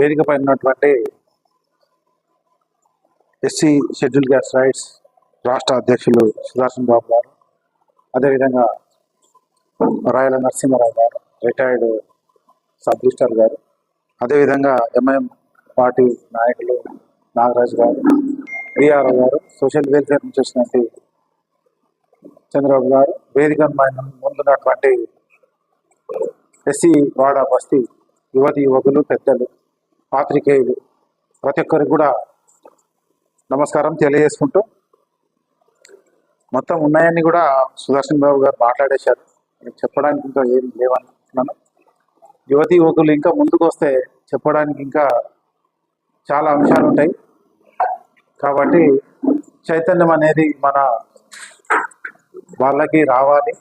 వేదిక పైన ఉన్నటువంటి ఎస్సీ షెడ్యూల్ క్యాస్ట్ రైట్స్ రాష్ట్ర అధ్యక్షులు సుదర్శన్ బాబు గారు అదేవిధంగా రాయల నరసింహారావు గారు రిటైర్డ్ సబ్ రిజిస్టర్ గారు అదేవిధంగా ఎంఐఎం పార్టీ నాయకులు నాగరాజు గారు విఆర్ఓ గారు సోషల్ వెల్ఫేర్ నుంచి వచ్చినటువంటి చంద్రబాబు గారు వేదిక పైన ముందున్నటువంటి ఎస్సీ వాడ బస్తీ యువతి యువకులు పెద్దలు పాత్రికేయులు ప్రతి ఒక్కరికి కూడా నమస్కారం తెలియజేసుకుంటూ మొత్తం ఉన్నాయని కూడా సుదర్శన్ బాబు గారు మాట్లాడేశారు. నేను చెప్పడానికి ఇంకా ఏం లేవనుకుంటున్నాను. యువతి యువకులు ఇంకా ముందుకు వస్తే చెప్పడానికి ఇంకా చాలా అంశాలు ఉంటాయి. కాబట్టి చైతన్యం అనేది మన వాళ్ళకి రావాలి.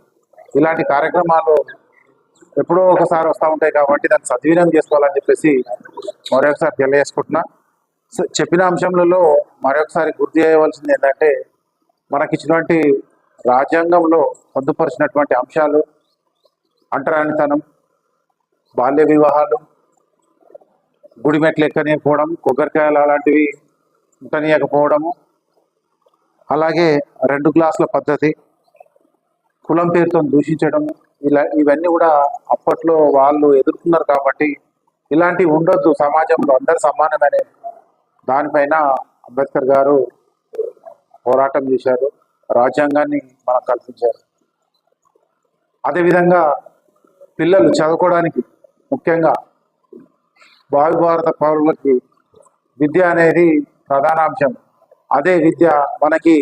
ఇలాంటి కార్యక్రమాలు ఎప్పుడో ఒకసారి వస్తూ ఉంటాయి కాబట్టి దాన్ని సద్వినియోగం చేసుకోవాలని చెప్పేసి మరొకసారి తెలియజేసుకుంటున్నా. సో చెప్పిన అంశంలో మరొకసారి గుర్తు చేయవలసింది ఏంటంటే మనకిచ్చినటువంటి రాజ్యాంగంలో పొందుపరిచినటువంటి అంశాలు అంటరానితనం బాల్య వివాహాలు గుడిమెట్లు ఎక్కనీయకపోవడం కొబ్బరికాయలు అలాంటివి ఉంటనీయకపోవడము అలాగే రెండు గ్లాసుల పద్ధతి కులం పేరుతో దూషించడం ఇలా ఇవన్నీ కూడా అప్పట్లో వాళ్ళు ఎదుర్కొన్నారు కాబట్టి ఇలాంటివి ఉండొద్దు. సమాజంలో అందరు సమానమనే దానిపైన అంబేద్కర్ గారు పోరాటం చేశారు. రాజ్యాంగాన్ని మనకు కల్పించారు. అదేవిధంగా పిల్లలు చదువుకోవడానికి ముఖ్యంగా భావి భారత పౌరులకి విద్య అనేది ప్రధాన అంశం అదే విద్య మనకి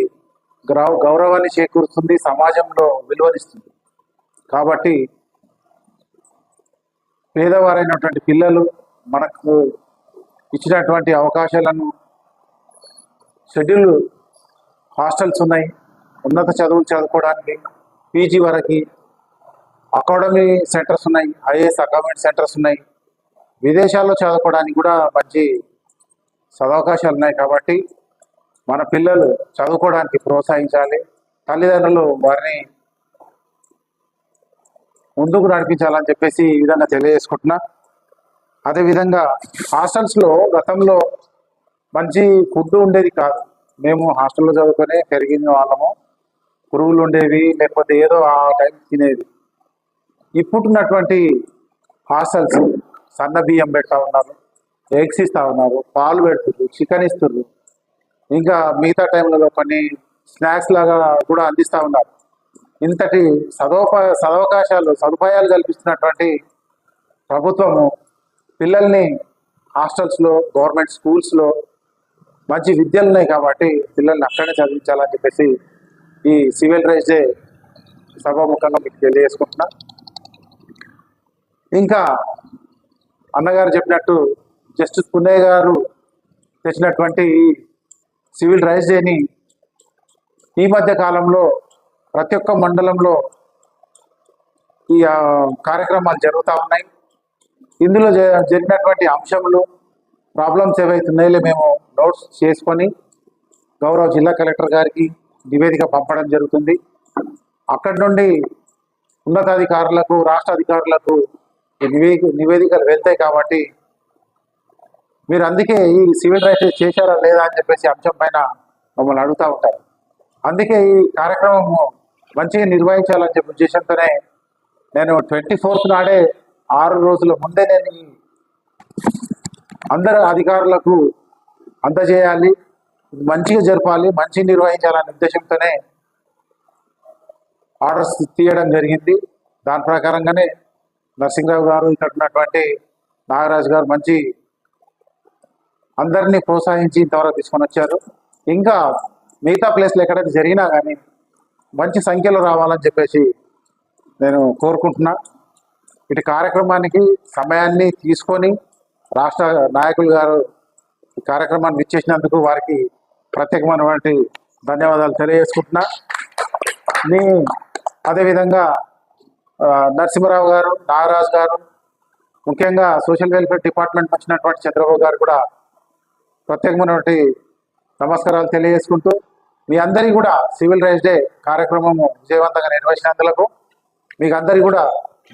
గ్రౌ గౌరవాన్ని చేకూరుస్తుంది సమాజంలో విలువనిస్తుంది. కాబట్టి పేదవారైనటువంటి పిల్లలు మనకు ఇచ్చినటువంటి అవకాశాలను షెడ్యూల్ హాస్టల్స్ ఉన్నాయి. ఉన్నత చదువులు చదువుకోవడానికి పీజీ వరకు అకాడమీ సెంటర్స్ ఉన్నాయి. ఐఏఎస్ అకాడమీ సెంటర్స్ ఉన్నాయి. విదేశాల్లో చదువుకోవడానికి కూడా మంచి సదవకాశాలు ఉన్నాయి కాబట్టి మన పిల్లలు చదువుకోవడానికి ప్రోత్సహించాలి. తల్లిదండ్రులు వారిని ముందుకు నడిపించాలని చెప్పేసి ఈ విధంగా తెలియజేసుకుంటున్నా. అదేవిధంగా హాస్టల్స్లో గతంలో మంచి ఫుడ్ ఉండేది కాదు. మేము హాస్టల్లో చదువుకొని పెరిగిన వాళ్ళము పురుగులు ఉండేవి లేకపోతే ఏదో ఆ టైం తినేది. ఇప్పుడున్నటువంటి హాస్టల్స్ సన్న బియ్యం పెడతా ఉన్నారు ఎగ్స్ ఇస్తూ ఉన్నారు పాలు పెడుతున్నారు చికెన్ ఇస్తున్నారు ఇంకా మిగతా టైంలలో కొన్ని స్నాక్స్ లాగా కూడా అందిస్తూ ఉన్నారు. ఇంతటి సదోప సదవకాశాలు సదుపాయాలు కల్పిస్తున్నటువంటి ప్రభుత్వము పిల్లల్ని హాస్టల్స్లో గవర్నమెంట్ స్కూల్స్లో మంచి విద్యలు ఉన్నాయి కాబట్టి పిల్లల్ని అక్కడనే చదివించాలని చెప్పేసి ఈ సివిల్ రైట్స్ డే సభాముఖంగా మీకు తెలియజేసుకుంటున్నా. ఇంకా అన్నగారు చెప్పినట్టు జస్టిస్ పున్నయ్య గారు తెచ్చినటువంటి ఈ సివిల్ రైట్స్ డేని ఈ మధ్య కాలంలో ప్రతి ఒక్క మండలంలో ఈ కార్యక్రమాలు జరుగుతూ ఉన్నాయి. ఇందులో జ- జరిగినటువంటి అంశంలో ప్రాబ్లమ్స్ ఏవైతున్నాయో మేము నోట్స్ చేసుకొని గౌరవ జిల్లా కలెక్టర్ గారికి నివేదిక పంపడం జరుగుతుంది. అక్కడి నుండి ఉన్నతాధికారులకు రాష్ట్ర అధికారులకు నివేదిక నివేదికలు వెళ్తాయి కాబట్టి మీరు అందుకే ఈ సివిల్ రైట్స్ చేశారా లేదా అని చెప్పేసి అంశం పైన మమ్మల్ని అడుగుతూ ఉంటారు. అందుకే ఈ కార్యక్రమము మంచిగా నిర్వహించాలని చెప్పి ఉద్దేశంతోనే నేను ట్వంటీ ఫోర్త్ నాడే ఆరు రోజుల ముందే నేను అందరు అధికారులకు అందజేయాలి మంచిగా జరపాలి మంచిగా నిర్వహించాలనే ఉద్దేశంతోనే ఆర్డర్స్ తీయడం జరిగింది. దాని ప్రకారంగానే నరసింహరావు గారు ఇక్కడ ఉన్నటువంటి నాగరాజు గారు మంచి అందరినీ ప్రోత్సహించి ఇంతవరకు తీసుకొని వచ్చారు. ఇంకా మిగతా ప్లేస్లు ఎక్కడైతే జరిగినా కానీ మంచి సంఖ్యలో రావాలని చెప్పేసి నేను కోరుకుంటున్నా. ఇటు కార్యక్రమానికి సమయాన్ని తీసుకొని రాష్ట్ర నాయకులు గారు ఈ కార్యక్రమాన్ని ఇచ్చేసినందుకు వారికి ప్రత్యేకమైనటువంటి ధన్యవాదాలు తెలియజేసుకుంటున్నా. మీ అదేవిధంగా నరసింహరావు గారు నాగరాజు గారు ముఖ్యంగా సోషల్ వెల్ఫేర్ డిపార్ట్మెంట్ వచ్చినటువంటి చంద్రబాబు గారు కూడా ప్రత్యేకమైనటువంటి నమస్కారాలు తెలియజేసుకుంటూ మీ అందరికీ కూడా సివిల్ రైట్స్ డే కార్యక్రమము విజయవంతంగా నిర్వహించినందులకు మీకు అందరికీ కూడా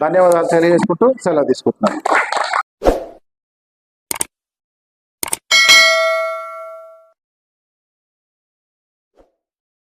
ధన్యవాదాలు తెలియజేసుకుంటూ సెలవు తీసుకుంటున్నాను.